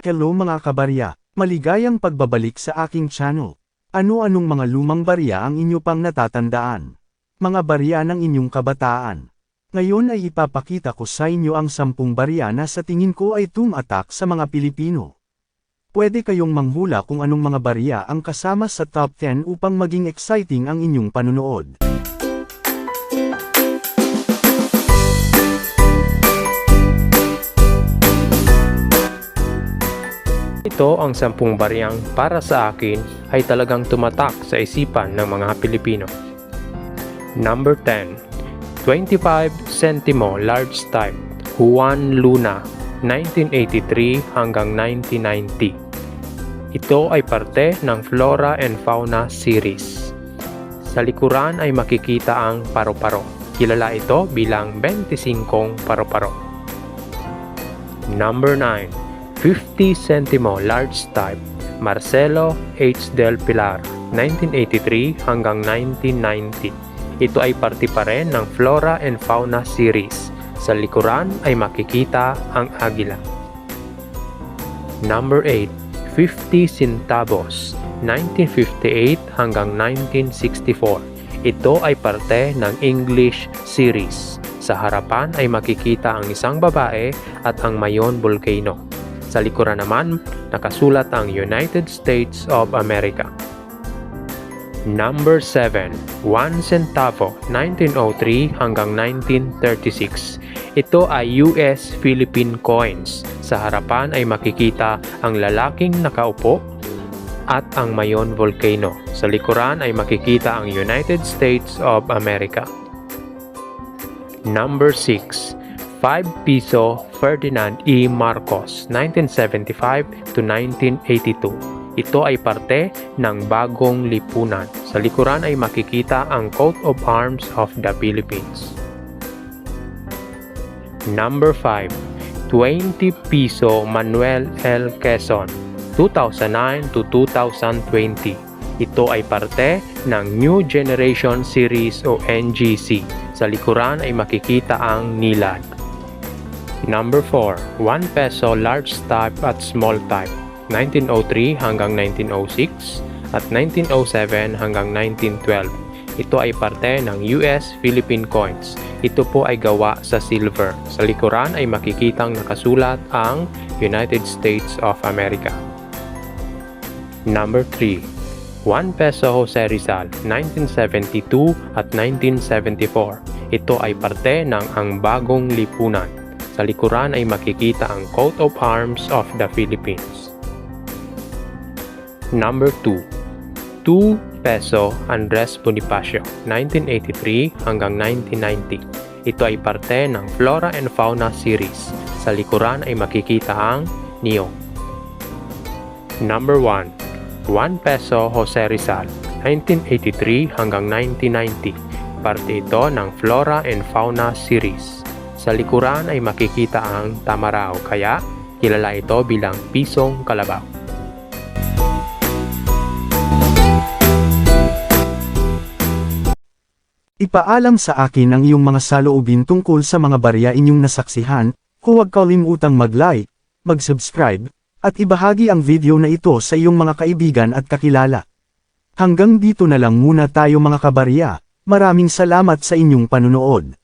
Hello mga kabarya, maligayang pagbabalik sa aking channel. Ano-anong mga lumang barya ang inyo pang natatandaan? Mga barya ng inyong kabataan. Ngayon ay ipapakita ko sa inyo ang sampung barya na sa tingin ko ay tumatak sa mga Pilipino. Pwede kayong manghula kung anong mga barya ang kasama sa top 10 upang maging exciting ang inyong panunood. Ito ang sampung baryang para sa akin ay talagang tumatak sa isipan ng mga Pilipino. Number 10. 25 Centimo Large Type Juan Luna 1983 hanggang 1990. Ito ay parte ng Flora and Fauna series. Sa likuran ay makikita ang paro-paro. Kilala ito bilang 25 paro-paro. Number 9. 50 Centimo Large Type Marcelo H. Del Pilar 1983 hanggang 1990. Ito ay parte pa rin ng Flora and Fauna series. Sa likuran ay makikita ang agila. Number 8. 50 Centavos 1958 hanggang 1964. Ito ay parte ng English series. Sa harapan ay makikita ang isang babae at ang mayon volcano. Sa likuran naman, nakasulat ang United States of America. Number 7. 1 centavo 1903 hanggang 1936. Ito ay US Philippine coins. Sa harapan ay makikita ang lalaking nakaupo at ang mayon volcano. Sa likuran ay makikita ang United States of America. Number 6. 5 piso Ferdinand E. Marcos 1975 to 1982. Ito ay parte ng bagong lipunan. Sa likuran ay makikita ang coat of arms of the Philippines. Number 5. 20 piso Manuel L. Quezon 2009 to 2020. Ito ay parte ng New Generation Series o NGC. Sa likuran ay makikita ang nilad. Number 4. 1 peso large type at small type 1903 hanggang 1906 at 1907 hanggang 1912. Ito ay parte ng US Philippine coins. Ito po ay gawa sa silver. Sa likuran ay makikitang nakasulat ang United States of America. Number 3. 1 peso Jose Rizal 1972 at 1974. Ito ay parte ng ang bagong lipunan. Sa likuran ay makikita ang coat of arms of the Philippines. Number 2. 2 peso Andres Bonifacio 1983 hanggang 1990. Ito ay parte ng Flora and Fauna series. Sa likuran ay makikita ang niyong. Number 1. 1 peso Jose Rizal 1983 hanggang 1990. Parte ito ng Flora and Fauna series. Sa likuran ay makikita ang tamarao kaya kilala ito bilang pisong kalabaw. Ipaalam sa akin ang iyong mga saloobin tungkol sa mga barya inyong nasaksihan, huwag kalimutang mag-like, mag-subscribe, at ibahagi ang video na ito sa iyong mga kaibigan at kakilala. Hanggang dito na lang muna tayo mga kabarya, maraming salamat sa inyong panunood.